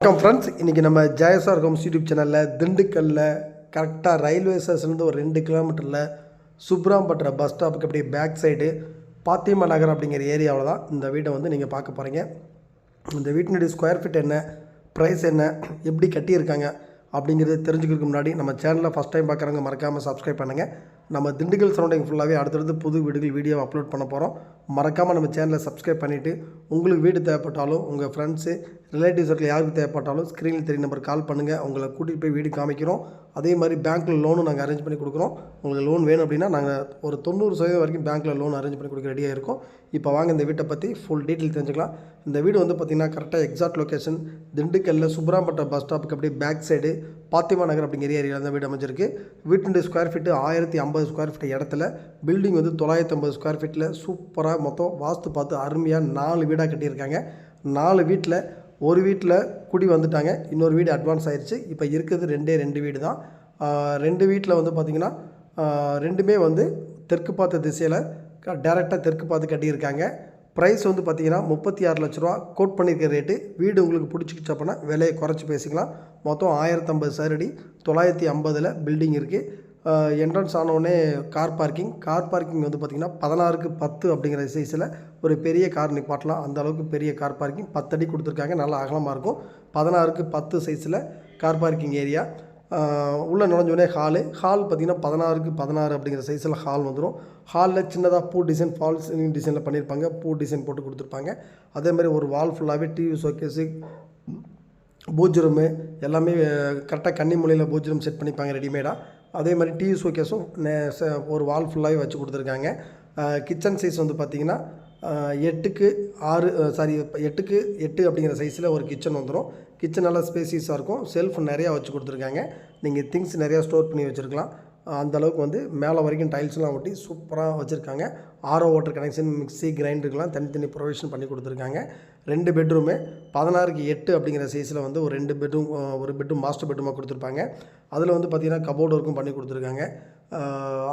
வணக்கம் ஃப்ரெண்ட்ஸ் இன்றைக்கி நம்ம ஜெயசார் ஹோம்ஸ் யூடியூப் சேனலில் திண்டுக்கல்லில் கரெக்டாக ரயில்வே ஸ்டேஷன்லேருந்து ஒரு ரெண்டு கிலோமீட்டரில் சுப்ராம்பட்டுற பஸ் ஸ்டாப்புக்கு அப்படியே பேக் சைடு பாத்திமா நகர் அப்படிங்கிற ஏரியாவில் தான் இந்த வீட்டை வந்து நீங்கள் பார்க்க போகிறீங்க இந்த வீட்டினுடைய ஸ்கொயர் ஃபீட் என்ன ப்ரைஸ் என்ன எப்படி கட்டியிருக்காங்க அப்படிங்கிறத தெரிஞ்சுக்கிறதுக்கு முன்னாடி நம்ம சேனலில் ஃபஸ்ட் டைம் பார்க்குறவங்க மறக்காமல் சப்ஸ்கிரைப் பண்ணுங்கள் நம்ம திண்டுக்கல் சரௌண்டிங் ஃபுல்லாகவே அடுத்தடுத்து புது வீடுகள் வீடியோ அப்லோட் பண்ண போகிறோம் மறக்காமல் நம்ம சேனலை சப்ஸ்கிரைப் பண்ணிவிட்டு உங்களுக்கு வீடு தேவைப்பட்டாலும் உங்கள் ஃப்ரெண்ட்ஸு ரிலேட்டிவ்ஸ் சர்க்கிள் யாருக்கு தேவைப்பட்டாலும் ஸ்க்ரீனில் தெரிய நம்பர் கால் பண்ணுங்கள் உங்களை கூட்டிகிட்டு போய் வீடு காமிக்கிறோம். அதே மாதிரி பேங்க்கில் லோனும் நாங்கள் அரேஞ்ச் பண்ணி கொடுக்குறோம். உங்களுக்கு லோன் வேணும் அப்படின்னா நாங்கள் ஒரு தொண்ணூறு சதவீதம் வரைக்கும் பேங்க்கில் லோன் அரேஞ்ச் பண்ணி கொடுக்க ரெடியாக இருக்கும். இப்போ வாங்க இந்த வீட்டை பற்றி ஃபுல் டீட்டெயில் தெரிஞ்சுக்கலாம். இந்த வீடு வந்து பார்த்திங்கன்னா கரெக்டாக எக்ஸாக்ட் லொக்கேஷன் திண்டுக்கல்லில் சுப்ராம்பட்டம் பஸ் ஸ்டாப்புக்கு அப்படியே பேக் சைடு பாத்திமா நகர் அப்படிங்கிற ஏரியாவில் தான் வீடு அமைஞ்சிருக்கு. வீட்டுடைய ஸ்கொயர் ஃபீட்டு ஆயிரத்தி ஐம்பது ஸ்கொயர் ஃபீட் இடத்துல. பில்டிங் வந்து தொள்ளாயிரத்தி ஐம்பது ஸ்கொயர் ஃபீட்டில் சூப்பராக மொத்தம் வாஸ்து பார்த்து அருமையாக நாலு வீடாக கட்டியிருக்காங்க. நாலு வீட்டில் ஒரு வீட்டில் குடி வந்துட்டாங்க. இன்னொரு வீடு அட்வான்ஸ் ஆயிடுச்சு இப்போ இருக்கிறது ரெண்டே ரெண்டு வீடு தான். ரெண்டு வீட்டில் வந்து பார்த்திங்கன்னா ரெண்டுமே வந்து தெற்கு பார்த்த திசையில் டேரெக்டாக தெற்கு பார்த்து கட்டியிருக்காங்க. ப்ரைஸ் வந்து பார்த்தீங்கன்னா முப்பத்தி ஆறு லட்ச ரூபா. கோட் பண்ணியிருக்க ரேட்டு வீடு உங்களுக்கு பிடிச்சிக்கிச்சு அப்படின்னா விலையை குறைச்சி பேசிக்கலாம். மொத்தம் ஆயிரத்தம்பது சரடி தொள்ளாயிரத்தி ஐம்பதில் பில்டிங் இருக்குது என்ட்ரன்ஸ் ஆனவுடனே கார் பார்க்கிங் கார் பார்க்கிங் வந்து பார்த்திங்கன்னா பதினாறுக்கு பத்து அப்படிங்கிற சைஸில் ஒரு பெரிய கார் நிப்பாட்டலாம் அந்த அளவுக்கு பெரிய கார் பார்க்கிங் பத்தடி கொடுத்துருக்காங்க. நல்லா அகலமாக இருக்கும். பதினாறுக்கு பத்து சைஸில் கார் பார்க்கிங் ஏரியா உள்ளே நுழைஞ்சோடனே ஹாலு ஹால் பார்த்திங்கன்னா பதினாறுக்கு பதினாறு அப்படிங்கிற சைஸில் ஹால் வந்துடும் ஹாலில் சின்னதாக பூ டிசைன் ஃபால் சீலிங் டிசைனில் பண்ணியிருப்பாங்க. பூ டிசைன் போட்டு கொடுத்துருப்பாங்க. அதே மாதிரி ஒரு வால் ஃபுல்லாகவே டிவி ஷோகேஸு பூஜ் ரூமு எல்லாமே கரெக்டாக கன்னி மொழியில் பூஜ் ரூம் செட் பண்ணிப்பாங்க ரெடிமேடாக அதே மாதிரி டிவி ஷோகேஸும் நே- ச- ஒரு வால் ஃபுல்லாகவே வச்சு கொடுத்துருக்காங்க. கிச்சன் சைஸ் வந்து பார்த்திங்கன்னா எட்டுக்கு ஆறு சாரி எட்டுக்கு எட்டு அப்படிங்கிற சைஸில் ஒரு கிச்சன் வந்துடும் கிச்சன் நல்லா ஸ்பேசியஸாக இருக்கும். செல்ஃப் நிறையா வச்சு கொடுத்துருக்காங்க. நீங்கள் திங்ஸ் நிறையா ஸ்டோர் பண்ணி வச்சுருக்கலாம். அந்த அளவுக்கு வந்து மேலே வரைக்கும் டைல்ஸ்லாம் ஒட்டி சூப்பராக வச்சுருக்காங்க. ஆரோ வாட்டர் கனெக்ஷன் மிக்ஸி கிரைண்டருக்கெலாம் தனித்தனி ப்ரொவிஷன் பண்ணி கொடுத்துருக்காங்க. ரெண்டு பெட்ரூமு பதினாறுக்கு எட்டு அப்படிங்கிற சைஸில் வந்து ஒரு ரெண்டு பெட்ரூம் ஒரு பெட்ரூம் மாஸ்டர் பெட்ரூமாக கொடுத்துருப்பாங்க. அதில் வந்து பார்த்திங்கன்னா கபோர்டு ஒர்க்கும் பண்ணி கொடுத்துருக்காங்க.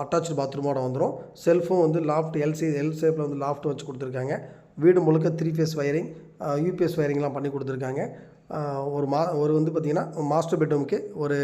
அட்டாச்சு பாத்ரூமோட வந்துடும் செல்ஃபும் வந்து லாஃப்ட் எல்சி எல் ஷேப்பில் வந்து லாஃப்ட் வச்சு கொடுத்துருக்காங்க. வீடு முழுக்க த்ரீ ஃபேஸ் வயரிங் யூபிஎஸ் வயரிங்லாம் பண்ணி கொடுத்துருக்காங்க. ஒரு மா ஒரு வந்து பார்த்திங்கன்னா மாஸ்டர் பெட்ரூமுக்கு ஒரு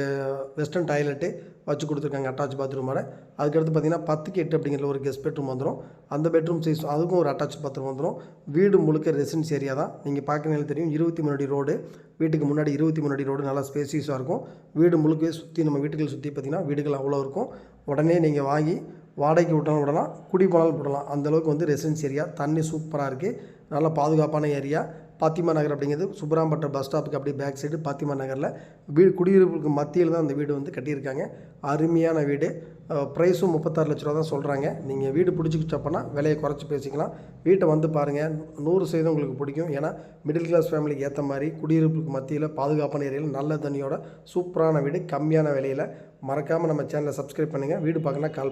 வெஸ்டர்ன் டாய்லெட்டு வச்சு கொடுத்துருக்காங்க அட்டாச் பாத்ரூமோட அதுக்கடுத்து பார்த்திங்கன்னா பத்துக்கு எட்டு அப்படிங்கிற ஒரு கெஸ்ட் பெட்ரூம் வந்துடும் அந்த பெட்ரூம் சைஸ் அதுக்கும் ஒரு அட்டாச் பாத்ரூம் வந்துடும் வீடு முழுக்க ரெசிடென்ஸ் ஏரியா தான். நீங்கள் பார்க்கறதுனால தெரியும் இருபத்தி மூணு ரோடு வீட்டுக்கு முன்னாடி இருபத்தி மூணு ரோடு நல்லா ஸ்பேசியஸாக இருக்கும். வீடு முழுக்கவே சுற்றி நம்ம வீட்டுகளை சுற்றி பார்த்திங்கன்னா வீடுகள் அவ்வளோ இருக்கும். உடனே நீங்கள் வாங்கி வாடகைக்கு விட்டாலும் விடலாம் குடி போனாலும் விடலாம் அந்தளவுக்கு வந்து ரெசிடென்ஸ் ஏரியா தண்ணி சூப்பராக இருக்குது நல்ல பாதுகாப்பான ஏரியா பாத்திமா நகர் அப்படிங்கிறது சுப்ராம்பட்டம் பஸ் ஸ்டாப்புக்கு அப்படியே பேக் சைடு பாத்திமா நகரில். வீடு குடியிருப்புக்கு மத்தியில் தான் அந்த வீடு வந்து கட்டியிருக்காங்க. அருமையான வீடு. ப்ரைஸும் முப்பத்தாறு லட்ச ரூபா தான் சொல்கிறாங்க நீங்கள் வீடு பிடிச்சிக்கிச்சப்பன்னா விலையை குறைச்சி பேசிக்கலாம். வீட்டை வந்து பாருங்கள் நூறு சதவீதம் உங்களுக்கு பிடிக்கும். ஏன்னா மிடில் கிளாஸ் ஃபேமிலிக்கு ஏற்ற மாதிரி குடியிருப்புக்கு மத்தியில் பாதுகாப்பான ஏரியாவில் நல்ல தண்ணியோட சூப்பரான வீடு கம்மியான விலையில். மறக்காமல் நம்ம சேனலை சப்ஸ்கிரைப் பண்ணுங்கள் வீடு பார்க்கணுன்னா கால்